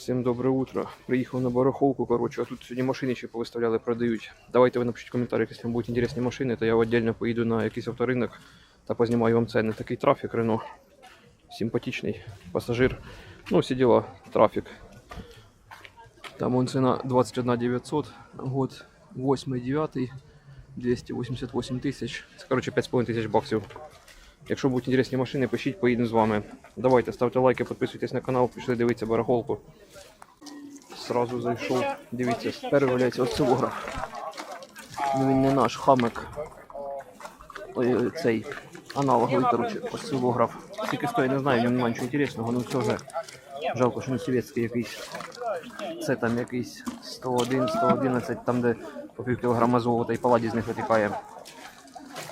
Всім добре утро. Приїхав на барахолку, коротше, а тут сьогодні машини ще повиставляли, продають. Давайте ви напишіть в коментарях, якщо вам будуть інтересні машини, то я віддільно поїду на якийсь авторинок та познімаю вам ціни. Такий трафік Рено. Симпатичний пасажир. Ну, всі діла, трафік. Там он ціна 21 900, год 8 9 288 тисяч. Це, коротше, 5,5 тисяч баксів. Якщо будуть інтересні машини, пишіть, поїдемо з вами. Давайте, ставте лайки, підписуйтесь на канал, пішли дивитися барахолку. Сразу зайшов. Дивіться, спереду валяється осцилограф. Ну він не наш, хамик. Ой, цей аналоговий, коротше, осцилограф. Скільки стоїть, не знаю, в ньому немає нічого інтересного, ну все вже. Жалко, що не совєтський якийсь. Це там якийсь 101, 111, там де по пів кілограма золота і паладі з них витікає.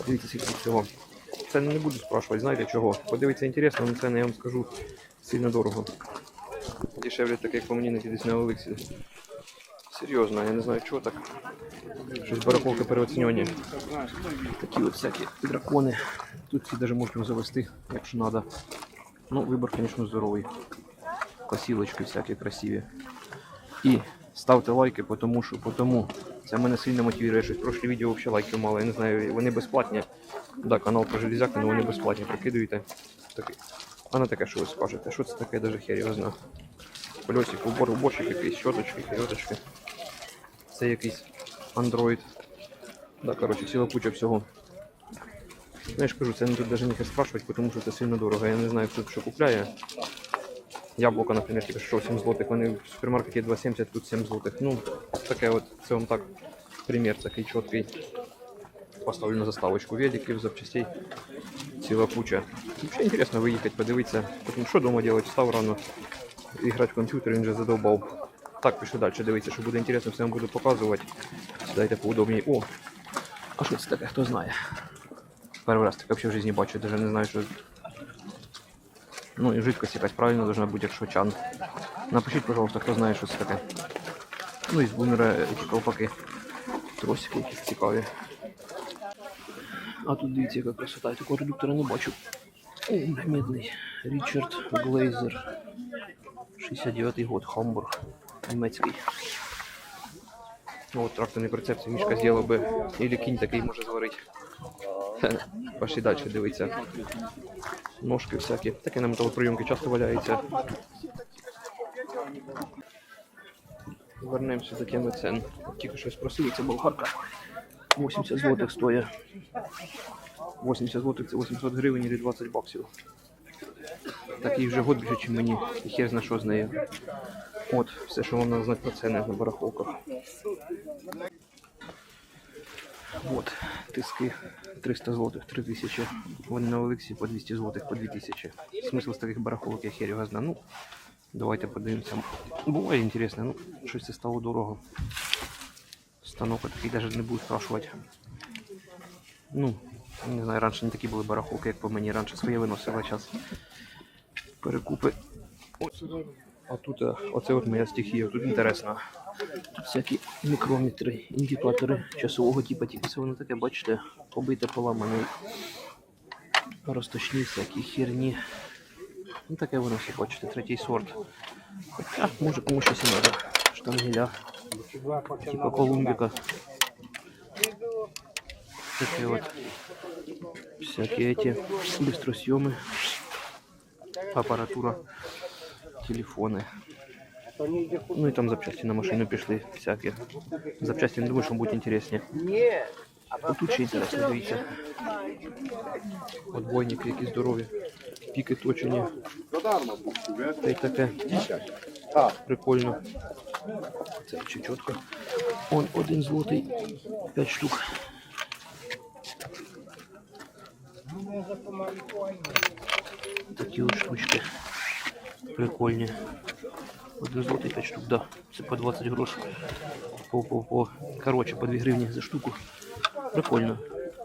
Дивіться, скільки всього. Це не буду спрашувати, знаєте чого. Подивіться інтересно, але це я вам скажу сильно дорого. Дешевле таке, як по мені не десь на Олексі. Серйозно, я не знаю чого так. Щось барахолка переоцінювання. Такі от всякі дракони. Тут всі навіть можемо завести, якщо треба. Ну, вибор, звісно, здоровий. Косілочки всякі красиві. І ставте лайки, тому що потому. Це мене сильно мотивує. Щось прошлі відео взагалі лайків мало. Я не знаю, вони безплатні. Да, канал про железяки, але вони безплатні. Прикидуєте. Такий. А на таке що ви скажете? Що це таке, даже хер його знає. Кольосик, убор, уборчик якийсь, щоточки, щоточки. Це якийсь Android. Да, коротше, ціла куча всього. Ну, я ж кажу, це не тут навіть ніхто спрашувати, тому що це сильно дорого. Я не знаю, хто що купляє. Яблуко, наприклад, тільки що 7 злотих, вони в супермаркеті 2,70, тут 7 злотих. Ну, таке от, це вам так примір такий чіткий. Поставлю на заставочку великів, запчастей. Ціла куча. Взагалі інтересно виїхати, подивитися. Потім що вдома робити, встав рано, іграти в комп'ютер, він вже задовбав. Так, пішли далі, дивіться, що буде інтересно, все вам буду показувати. Сідайте поудобніше. О! А що це таке, хто знає? Перший раз таке взагалі в житті бачу, навіть не знаю, що. Ну і жидкость якась правильно должна бути, якщо чан. Напишіть, пожалуйста, хто знає, що це таке. Ну і з бумера ці колпаки. Тросики якісь цікаві. А тут дивіться, яка красота. Я такого редуктора не бачу. О, медний. Річард Глейзер. 69-й год, Хамбург. Німецький. Ну, от тракторний прицеп, це мішка зробив би. Ілі кінь такий може зварити. Пошли далі дивіться. Ножки всякі. Таке на металоприйомки часто валяються. Вернемося до теми цен. Тільки щось просили, це болгарка. 80 злотих стоїть. 80 злотих це 800 гривень или 20 баксів. Такий вже год більше, ніж мені. І хер зна що з нею. От, все, що треба знати про ціни на барахолках. От, тиски 300 злотих, 3000. Вони на Олексі по 200 злотих, по 2000. Смисл з таких барахолок, я хер його знаю. Ну, давайте подивимося. Буває інтересно, ну, щось це стало дорого. Станок такий навіть не буду спрашувати. Ну, не знаю, раніше не такі були барахолки, як по мені. Раніше своє виносила час. Перекупи. От. А тут е, оце от моя стихія, тут інтересно. Тут всякі мікрометри, індикатори часового типу, тільки це воно таке, бачите, побите, поламане. Розточні всякі херні. Ну таке воно все бачите, третій сорт. Хоча, може комусь щось і треба. Штангеля. Типа Колумбіка. Такі от всякі эти быстросъемы, аппаратура, телефони. Ну і там запчасті на машину пішли всякі. Запчасті не думаю, що будуть інтересні. Отут ще інтересно, дивіться. Отбойники які здорові. Піки точені. Та й таке. Прикольно. Це чи чітко. Он один злотий, 5 штук. Такі от штучки. Прикольні. Один злотий 5 штук, да. Це по 20 грош. По, по, по. Короче, по 2 гривні за штуку. Прикольно.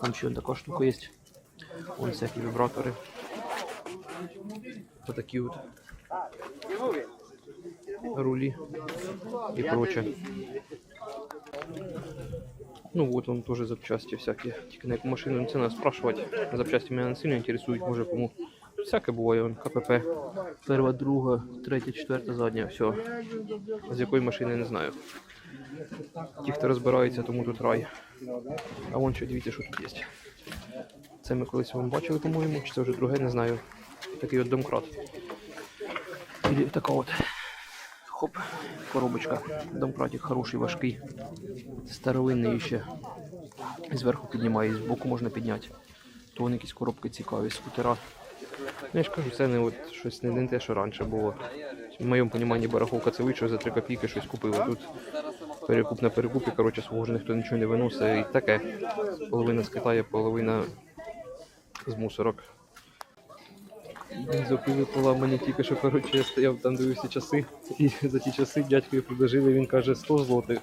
Там ще така штука є. Вон всякі вібратори. Отакі от. Рулі и прочее. Ну вот он тоже запчасти всякие. Тільки на яку машину не ціна спрашивать. Запчасти меня не сильно интересують, може кому. Всяке буває, КПП. Перша, друга, третя, четверта, задня, все. З якої машини не знаю. Ті, хто розбирається, тому тут рай. А вон ще дивіться, що тут є. Це ми колись вам бачили, по-моєму, чи це вже друге, не знаю. Такий от домкрат. І така от. Хоп, коробочка. Домкратик хороший, важкий. Старовинний ще. Зверху піднімає, з боку можна підняти. То вони якісь коробки цікаві, скутера. Ну, я ж кажу, це не от щось не, те, що раніше було. В моєму розумінні барахолка це вийшов за 3 копійки щось купив. А тут перекуп на перекупі, коротше, свого вже ніхто нічого не виносить. І таке. Половина з Китаю, половина з мусорок. Бензопили поламані тільки що, коротше, я стояв там, дивився часи, і за ті часи дядькові предложили, він каже 100 злотих.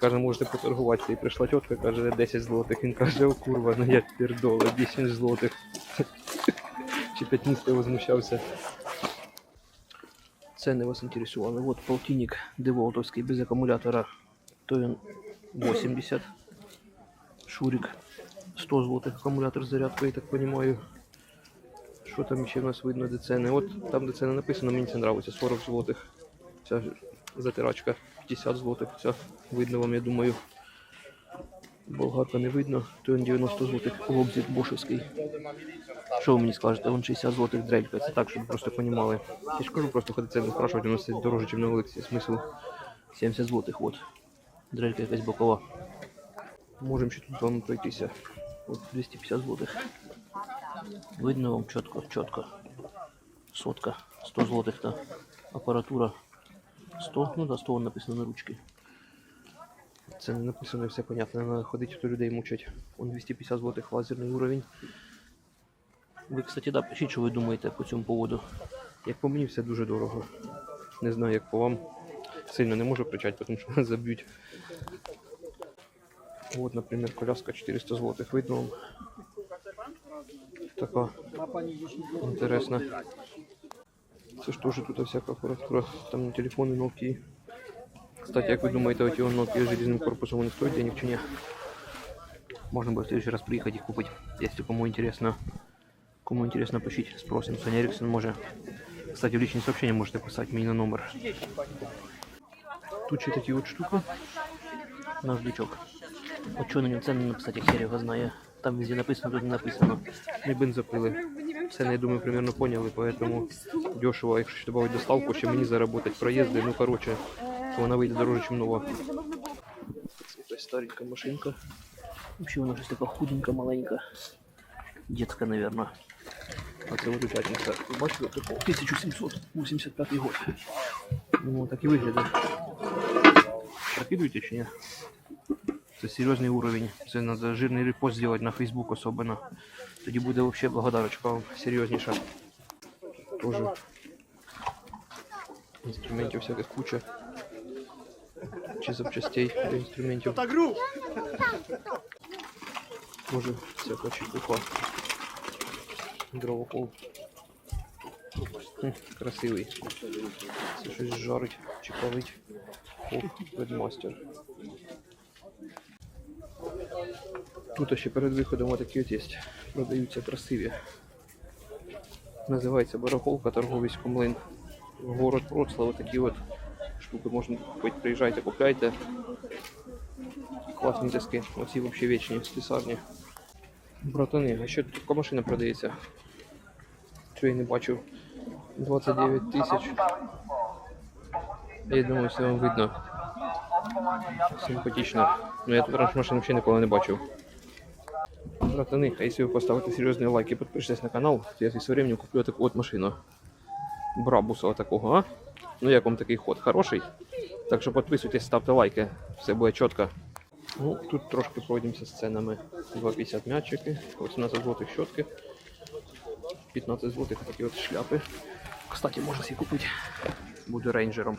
Каже, можете поторгуватися. І прийшла тітка, каже, 10 злотих. Він каже, о курва, ну як пердола, 10 злотих. 15 возмущався. Цены вас интересовали. Вот полтинник деволтовский без аккумулятора. То он 80. Шурик 100 злотых аккумулятор с зарядкой, я так понимаю. Що там ще в нас видно, де ціни? От там, де ціни написано, мені це подобається, 40 злотих. Ця затирачка 50 злотих. Ця видно вам, я думаю. Болгарка не видно, то він 90 злотих лобзик бошевський. Що ви мені скажете? Вон 60 злотих дрелька. Це так, щоб просто розуміли. Я ж кажу, просто ходити це спрашувати, у нас це дороже, ніж на вулиці. Смисл 70 злотих, от. Дрелька якась бокова. Можемо ще тут з вами пройтися. От 250 злотих. Видно вам чітко, чітко. Сотка. 100 злотих та апаратура. 100, ну да, 100 написано на ручці. Це не написано, все понятно, треба ходити, то людей мучать. Он 250 злотих лазерний уровень. Ви, кстати, да, пишіть, що ви думаєте по цьому поводу. Як по мені, все дуже дорого. Не знаю, як по вам. Сильно не можу кричати, тому що нас заб'ють. Вот, наприклад, коляска 400 злотих. Видно. Така інтересна. Це ж теж тут всяка апаратура. Там телефони Nokia. Кстати, як ви думаєте, оті Nokia з железним корпусом вони стоять денег чи ні? Можно будет в следующий раз приехать их купить, если кому интересно. Кому интересно, пишите, спросим. Соня Эриксон може. Кстати, в личные сообщения можете писать мне на номер. Тут ще такі от штуки. Наш дючок. От що на ньому це не написати, як хер його знає. Там везде написано, тут не написано. Не бензопили. Це, я думаю, примерно поняли, поэтому дешево, якщо ще добавить доставку, ще мені заработать проїзди, ну короче, то вона вийде дороже, ніж нова. Якась старенька машинка. Вообще вона щось така худенька, маленька. Детская, наверное. Ви бачили? Це 1785 год. Ну, так і виглядає. Прокидуєте чи ні? Це серйозний уровень. Це треба жирний репост зробити на Facebook особливо. Тоді буде взагалі благодарочка вам серйозніша. Тоже інструментів всяких куча. Чи запчастей для інструментів. Тоже всяка чепуха. Дровокол. Красивий. Це щось жарить чи палить. Ох, ведмастер. Тут ще перед виходом отакі от є. Продаються красиві. Називається барахолка торговисько млин. Город Вроцлав, такі от штуки можна купити. Приїжджайте, купляйте. Класні диски. Оці взагалі вічні з. Братани, а що тут така машина продається? Що я не бачив? 29 тисяч. Я думаю, все вам видно. Симпатично. Ну я тут раніше машин взагалі ніколи не бачив. Братани, а якщо ви поставите серйозний лайк і підпишетесь на канал, то я зі временем куплю таку от машину. Брабуса такого, а? Ну як вам такий ход? Хороший? Так що підписуйтесь, ставте лайки, все буде чітко. Ну, тут трошки пройдемося з ценами. 2,50 м'ячики, 18 злотих щотки, 15 злотих такі от шляпи. Кстати, можна собі купити. Буду рейнджером.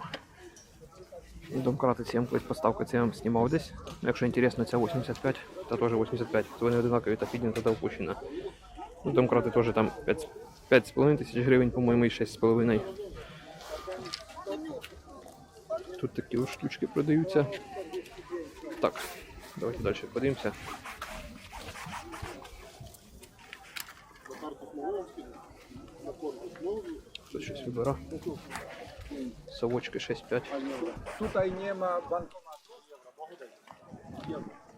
Домкрати ці колись поставка я вам знімав десь. Якщо інтересно, ця 85, та теж 85. То вони одинакові та піднята та опущена. Ну, домкрати теж там 5,5 тисяч гривень, по-моєму, і 6,5. Тут такі ось штучки продаються. Так, давайте далі подивимося. Хтось щось вибира. Совочки 6-5 Tutaj nie ma bankomatu.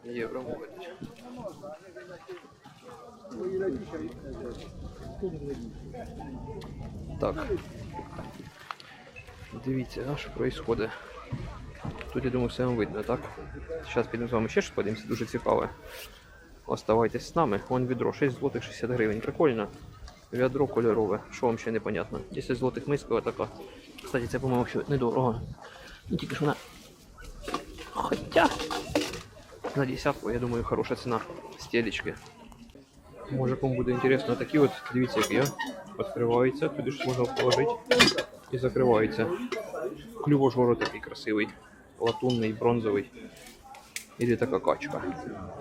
євро. No ile? Так. Дивіться, а що відбувається. Тут, я думаю, все вам видно, так? Зараз підемо з вами ще щось подивимося, дуже цікаве. Оставайтесь з нами. Вон відро, 6 злотих 60 гривень. Прикольно. Відро кольорове. Що вам ще непонятно? 10 злотих миска така. Кстати, це, по-моєму, ще недорого. Ну тільки ж вона. Хоча. На десятку, я думаю, хороша ціна. Стелечки. Може кому буде інтересно, такі от, дивіться, як є. Відкривається, туди ж можна положити і закривається. Клювожоро такий красивий, латунний, бронзовий. Или така качка.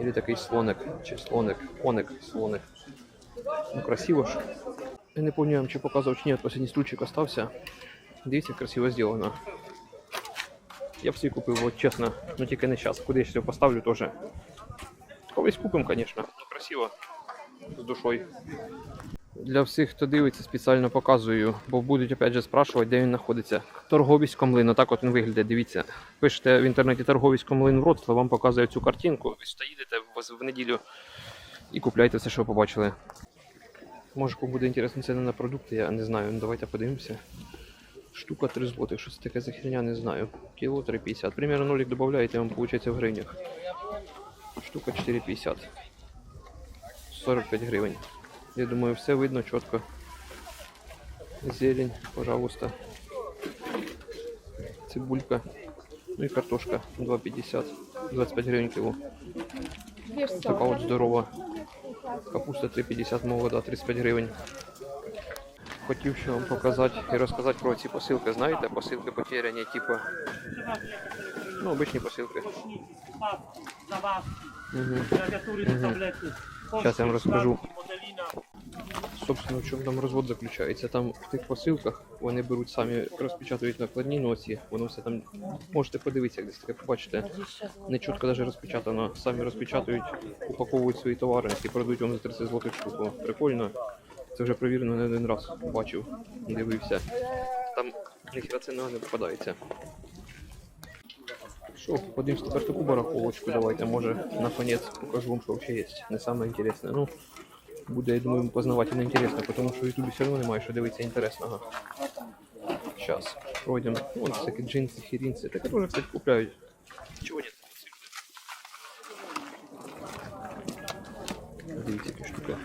Или такий слоник, чи слоник, коник, слоник. Ну, красиво ж. Я не пам'ятаю, чи показував, чи ні, останній стульчик остався. Дивіться, як красиво зроблено. Я б собі купив, от чесно, ну тільки не зараз. Куди я все поставлю теж. Колись купимо, звісно. Красиво. З душою. Для всіх, хто дивиться, спеціально показую, бо будуть опять же спрашувати, де він знаходиться. Торговість Комлин, отак от він виглядає, дивіться. Пишете в інтернеті торговість Комлин Вроцлав, вам показує цю картинку. Ви сюди їдете в, в неділю і купляйте все, що побачили. Може, кому буде інтересно ціни на продукти, я не знаю. Ну, давайте подивимося. Штука 3 злотих, що це таке за херня, не знаю. Кіло 3,50. Примерно нолик додаєте, вам виходить в гривнях. Штука 4,50. 45 гривень. Я думаю, все видно чітко. Зелень, пожалуйста. Цибулька. Ну і картошка 2,50. 25 гривень кіло. Така от здорова. Капуста 3,50 молода, 35 гривень. Хотів ще вам показати і розказати про ці посилки. Знаєте, посилки потеряні, типу. Ну, обичні посилки. Угу. Угу. Сейчас я вам расскажу. Собственно, в чому там розвод заключається? Там в тих посилках вони беруть самі, розпечатують накладні носі, воно все там можете подивитися, десь таке побачите. Не чітко навіть розпечатано. Самі розпечатують, упаковують свої товари і продають вам за 30 злотих штуку. Прикольно. Це вже перевірено не один раз. Бачив, дивився. Там ніхера ціна не попадається. Що, подивимось тепер таку барахолочку, давайте, може, наконець покажу вам, що ще є. Не саме інтересне. Ну, буде, я думаю, познавательно інтересно, тому що в Ютубі все одно немає що дивитися інтересного. Зараз пройдемо. Вон всякі джинси, хірінці. Таке теж, кстати, купляють. Чого ні? Дивіться, які штуки.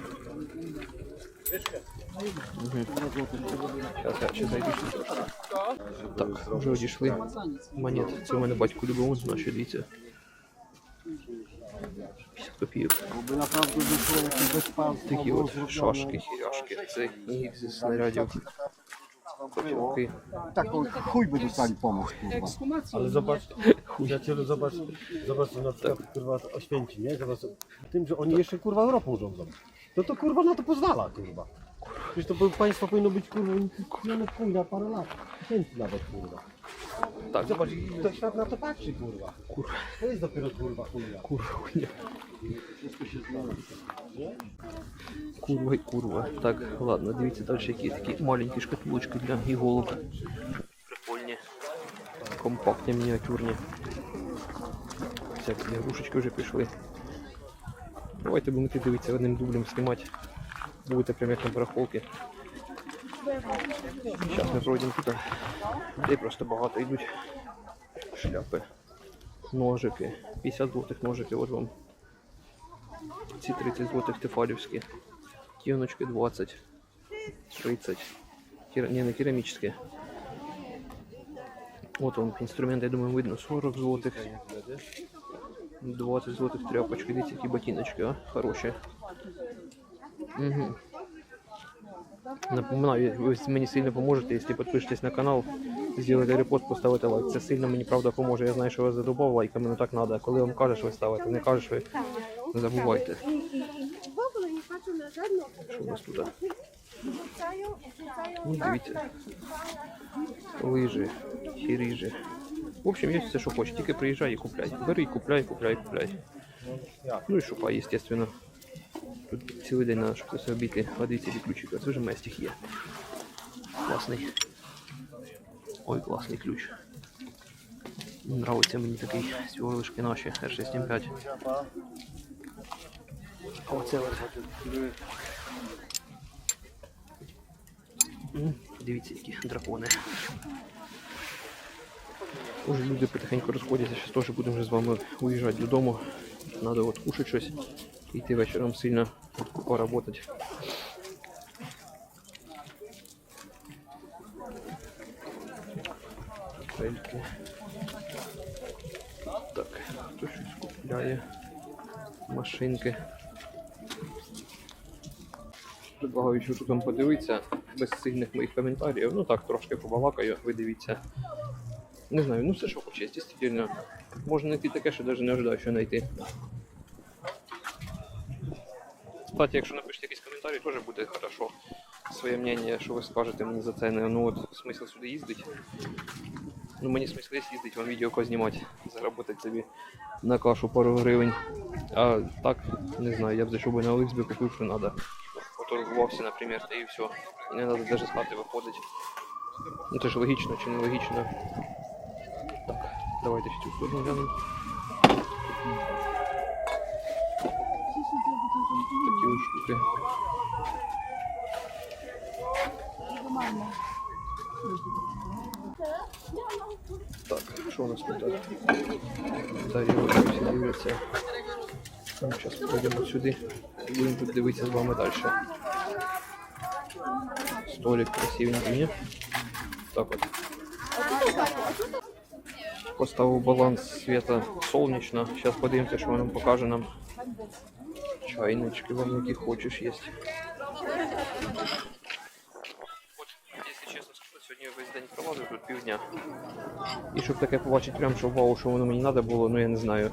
Зараз я ще зайду ще трошки. Так, вже одійшли. Монет. Це у мене батько любив, наші дивіться. 50 копійок. By naprawdę wyszło jakieś bezpaństwo. Такі от шашки, хіряшки. Це їх зі снарядів. Котілки. Tak, to chuj by dostali pomoc, kurwa. Ale zobacz, przyjacielu, zobacz, zobacz na przykład kurwa Oświęcim, nie? Zobacz tym, że oni jeszcze kurwa Europą rządzą. No to kurwa na to pozwala, kurwa. Przecież to by- państwo powinno być kurwa kupione w chuj na parę lat, tysięcy nawet kurwa. Так, Zobacz, i to świat na to patrzy kurwa. Kurwa. To jest dopiero kurwa chuja. Курва, хуйня. Курва і курва. Так, ладно, дивіться, далі які такі маленькі шкатулочки для іголок. Прикольні. Компактні, мініатюрні. Всякі ігрушечки вже пішли. Давайте будемо йти дивитися одним дублем знімати. Будете прямо як на барахолки. Зараз ми пройдемо тут. Людей просто багато йдуть. Шляпи ножики. 50 злотих ножики, от вам. Ці 30 злотих тефалівські. Кіоночки 20. 30. Кер... Не, не керамічні. От вам інструмент, я думаю, видно 40 злотих. 20 злотих тряпочки. Дивіться, які ботиночки, а? Хороші. Угу. Напоминаю, ви мені сильно поможете, якщо підпишетесь на канал, зробите репост, поставите лайк. Це сильно мені правда поможе. Я знаю, що ви задовбав лайками, але так треба. Коли вам кажеш, ви ставите, не кажеш, ви не забувайте. Що у нас тут? Ну, дивіться. Лижі, хіріжі. В общем, є все, що хочеш, тільки приїжджай і купляй. Бери купляй, купляй, купляй. Ну і шукай, естественно. Тут цілий день треба, це все обійти. Які ключики. Це вже моя стихія. класний. Ой, класний ключ. Нравиться мені такий вишки наші R675. Оце от. Дивіться, які дракони. Уже люди потихеньку розходяться, зараз теж будемо вже з вами уїжджати додому. Надо от кушати щось і йти вечором сильно поработати. Пельки. Так, хто щось купляє. Машинки. Тут вам подивитися без сильних моїх коментарів. Ну так, трошки побалакаю, ви дивіться. Не знаю, ну все, що хоче, дійсно. Можна знайти таке, що навіть не ожидаю, що знайти. Кстати, якщо напишете якийсь коментарі, теж буде хорошо. Своє мнення, що ви скажете мені за це. Ну от смисл сюди їздить. Ну мені смисл є їздити, вам відео познімати, заробити собі на кашу пару гривень. А так, не знаю, я б зайшов би на OLX, купив, що треба. Фотографувався, наприклад, та і все. І не треба навіть з хати виходити. Ну це ж логічно чи не логічно. Так, давайте ще цю глянемо. Такі ось штуки. Так, що у нас тут? Тарілочки всі дивляться. Зараз пройдемо сюди і будемо тут дивитися з вами далі. Столик красивенький, ні? Так от. Поставив баланс света сонячно. Зараз подивимося, що воно покаже нам. Чайнички вам які хочеш є. От, якщо чесно скажу, сьогодні я весь день проводив тут півдня. І щоб таке побачити прям, що вау, що воно мені треба було, ну я не знаю.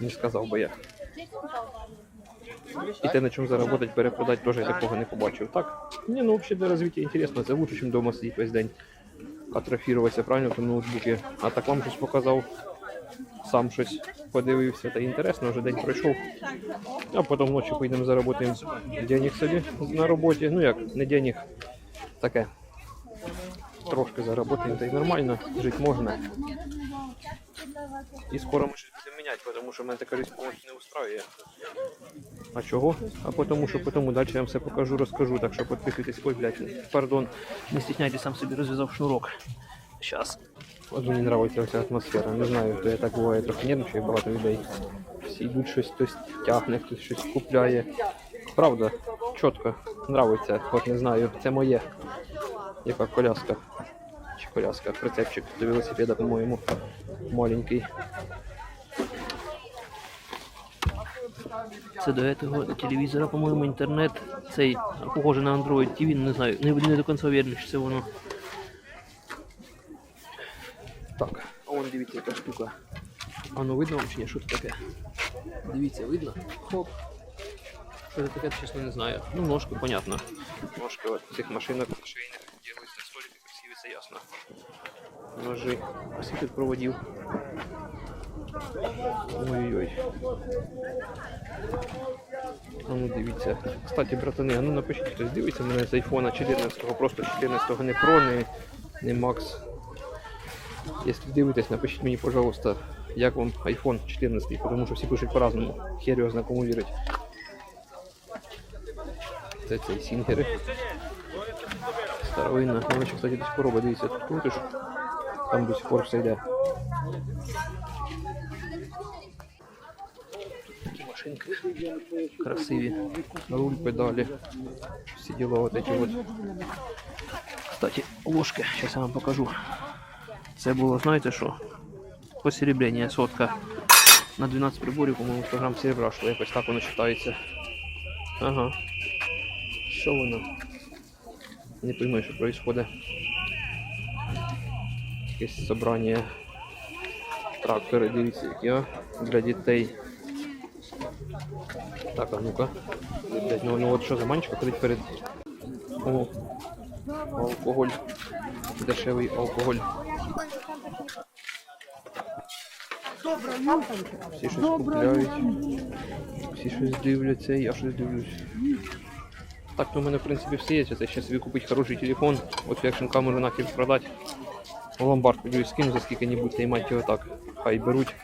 Не сказав би я. І те, на чому заработати, перепродати, теж я такого не побачив. Так? Ні, ну взагалі для розвиття інтересно, це лучше, ніж вдома сидіти весь день. Атрофіруватися правильно в тому. А так вам щось показав, сам щось подивився, та інтересно, вже день пройшов. А потім ночі поїдемо заработаємо денег собі на роботі. Ну як, не денег, таке. Трошки заработаємо, та й нормально, жити можна. І скоро ми щось будемо міняти, тому що мене така жизнь не устраює. А чого? А потому що потім далі я вам все покажу, розкажу, так що підписуйтесь. Ой, блядь, пардон, не стесняйтесь, сам собі розв'язав шнурок. Щас. От мені подобається ця атмосфера. Не знаю, то я так буває трохи нервничаю, багато людей. Всі йдуть щось, хтось тягне, хтось щось купляє. Правда, чітко, нравиться, от не знаю, це моє. Яка коляска. Коляска, прицепчик до велосипеда, по-моєму, маленький. Це до этого телевізора, по-моєму, інтернет. Цей похоже на Android TV, не знаю, не, не до кінця уверен, що це воно. Так, а вон дивіться, яка штука. А ну видно вам чи ні? Що це таке? Дивіться, видно? Хоп. Що це таке, чесно не знаю. Ну, ножки, понятно. Ножки от цих машинок швейних це ясно. Ножи. А скільки проводів? Ой-ой-ой. А ну дивіться. Кстати, братани, а ну напишіть, хтось дивиться мене з айфона 14, просто 14 не Pro, не, не Max. Якщо дивитесь, напишіть мені, пожалуйста, як вам iPhone 14, тому що всі пишуть по-разному. Хер його вірить. Це цей сінгери. Старовинна. Вона ще, кстати, до сих пор робить, дивіться, тут крутиш. Там до сих пор все йде. Такі машинки красиві. Руль, педалі. Всі діла вот эти вот. Кстати, ложки, сейчас я вам покажу. Це було, знаєте що? Посеребрення сотка. На 12 приборів, по-моєму, 100 грам серебра, що якось так воно читається. Ага. Що воно? Не пойму, що происходит. Якесь собрання. Трактори, дивіться, які а? для дітей. Так, а ну-ка. Ну, ну от що за манчика ходить перед. О, алкоголь. Дешевий алкоголь. Всі щось купляють. Всі щось дивляться, я щось дивлюсь. Так, то в мене в принципі все є. Це ще собі хороший телефон, оцю екшн камеру нахер продати. В ломбард подивлюсь, скину за скільки-небудь, й його так. Хай беруть,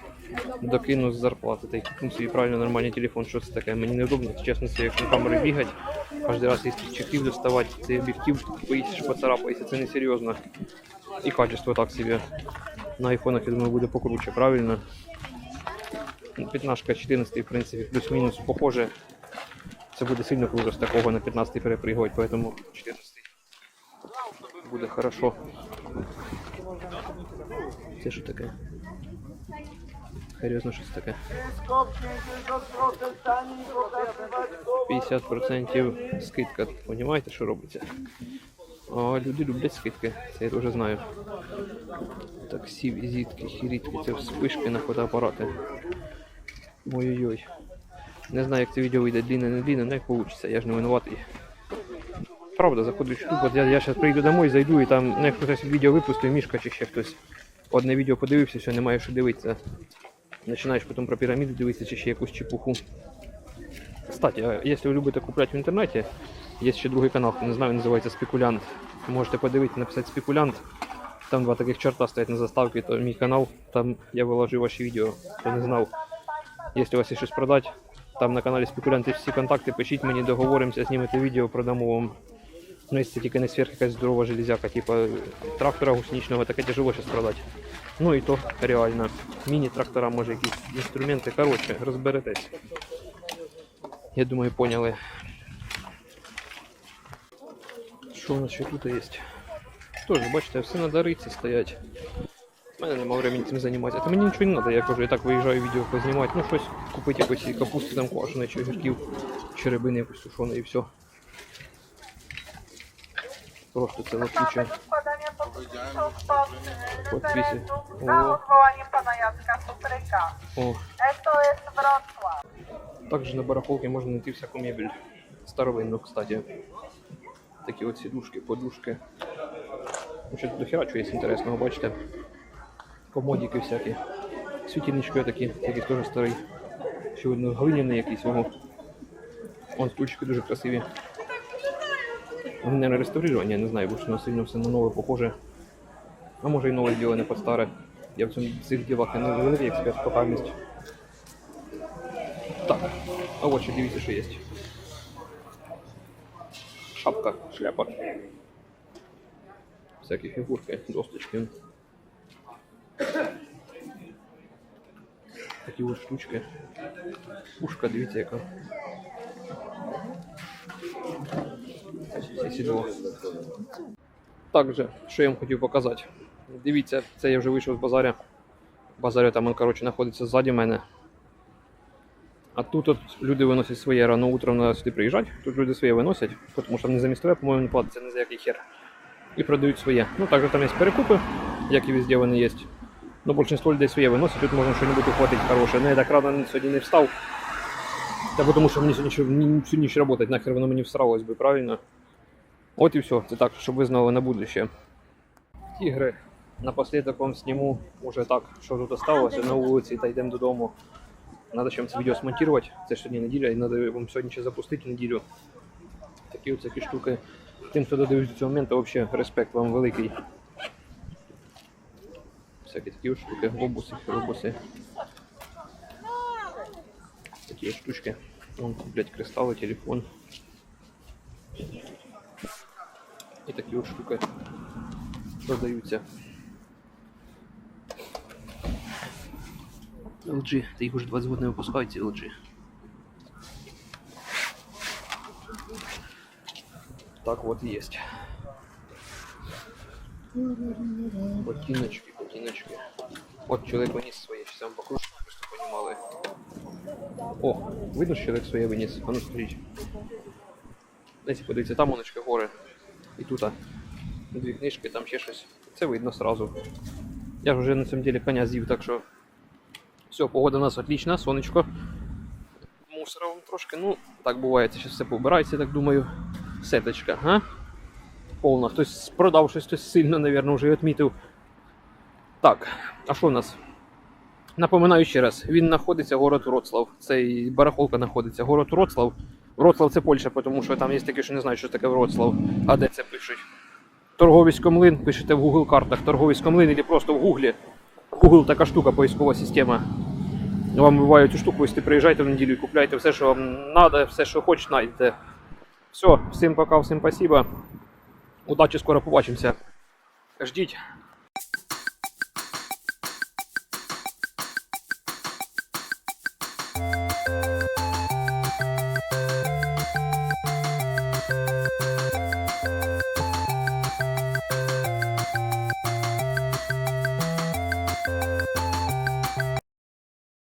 докину з зарплати. Та й купимо собі правильно нормальний телефон. Що це таке? Мені неудобно, чесно, цією екшн камери бігати. Кожен раз якісь чехлів доставати, цей об'єктив, боїться, що поцарапається, це не серйозно. І качество так собі. На айфонах, я думаю, буде покруче, правильно? Ну, 15 14 в принципі, плюс-мінус похоже. Це буде сильно хуже з такого на 15-й перепригувати, поэтому 14-й буде хорошо. Це що таке? Серйозно, що це таке? 50% скидка. Понімаєте, що робиться? А люди люблять скидки, це я дуже знаю. Таксі, візитки, хірітки, це вспишки на фотоапарати. Ой-ой-ой. Не знаю, як це відео вийде длинне, не длинне, як вийде, я ж не винуватий. Правда, заходжу в я, зараз прийду домой, зайду і там ну, хтось відео випустив, мішка чи ще хтось. Одне відео подивився, все, немає що дивитися. Починаєш потім про піраміди дивитися чи ще якусь чепуху. Кстати, якщо ви любите купляти в інтернеті, є ще другий канал, не знаю, називається Спекулянт. Можете подивитися, написати Спекулянт. Там два таких чорта стоять на заставці, то мій канал, там я виложив ваші відео, хто не знав. Якщо у вас є щось продати, там на каналі Спекулянти всі контакти, пишіть мені, договоримося, знімете відео, продамо вам. Ну, якщо тільки не сверх якась здорова железяка, типу трактора гусеничного, таке тяжело зараз продати. Ну і то реально. Міні-трактора, може якісь інструменти. Коротше, розберетесь. Я думаю, поняли. Що у нас ще тут є? Тоже, бачите, все на дариці стоять. У мене немає времени цим займатися. Та мені нічого не треба, я кажу, я так виїжджаю відео познімати. Ну щось купити якось капусти там квашеної, чи огірків, чи рибини якось сушеної і все. Просто це лапуче. składania podpisów pod y, Podpisy. referendum za O. odwołaniem pana Jacka Supryka. О, також на барахолці можна знайти всяку мебель. Старовинну, кстати. Такі от сідушки, подушки. Ну, до хера чого є інтересного, бачите? Комодики всякі. Світильнички такі, якийсь теж старий. Ще видно глиняний якийсь ого. Вон стульчики дуже красиві. Вони не реставрировання, я не знаю, бо що сильно все на нове похоже. А може і нове зроблене під старе. Я в цьому цих ділах не великий експерт по. Так, а от ще дивіться, що є. Шапка, шляпа. Всякі фігурки, досточки. Такі ось штучки. Пушка, дивіться. Всі сідло. Що я вам хотів показати. Дивіться, це я вже вийшов з базаря. Базаря там, коротше, знаходиться ззаді мене. А тут от люди виносять своє рано утром треба сюди приїжджати. Тут люди своє виносять, тому що не за місцеве, по-моєму, не платиться не за який хер. І продають своє. Ну, також там є перекупи, як і везде вони є. Ну, більшість людей своє виносять, тут можна щось ухватити хороше. Ну, я так рано сьогодні не встав. Та тому що мені сьогодні всю ніч працювати, нахер воно мені всралось би, правильно? От і все. Це так, щоб ви знали на будущее. Ігри. Напослідок вам сніму уже так, що тут осталося на вулиці та йдемо додому. Надо це відео смонтувати. Це сьогодні неділя, і треба вам сьогодні ще запустити неділю. Такі всякі штуки. Тим, хто додивився до цього моменту, взагалі респект вам великий. Всякі такі от штуки, глобуси, глобуси. Такі от штучки. Вон куплять кристали, телефон. І такі от штуки продаються. LG, та їх уже 20 год не випускають ці LG. Так вот есть. Ботиночки, Ботиночки. От чоловік виніс своє, я вам щоб просто понімали. О, видно, що чоловік своє виніс. А ну скажіть. Десь подивіться, там моночка гори. І тут дві книжки, там ще щось. Це видно сразу. Я ж вже на цьому ділі коня з'їв, так що все, погода у нас отлична, сонечко. Мусора трошки, ну, так буває, це зараз все поубирається, так думаю. Сеточка, а? Повна. Хтось продав щось, хтось сильно, мабуть, вже відмітив. Так, а що в нас? Напоминаю ще раз, він знаходиться город Вроцлав. Цей барахолка знаходиться город Вроцлав. Вроцлав це Польща, тому що там є таке, що не знають, що таке Вроцлав. А де це пишуть? Торговість Комлин, пишете в Google картах торговість Комлин або просто в Гуглі. Google така штука, поискова система. Вам буває цю штуку, якщо приїжджаєте в неділю і купляєте все, що вам треба, все, що хочете, знайдете. Все, всім пока, всім спасибо. Удачі, скоро побачимося. Ждіть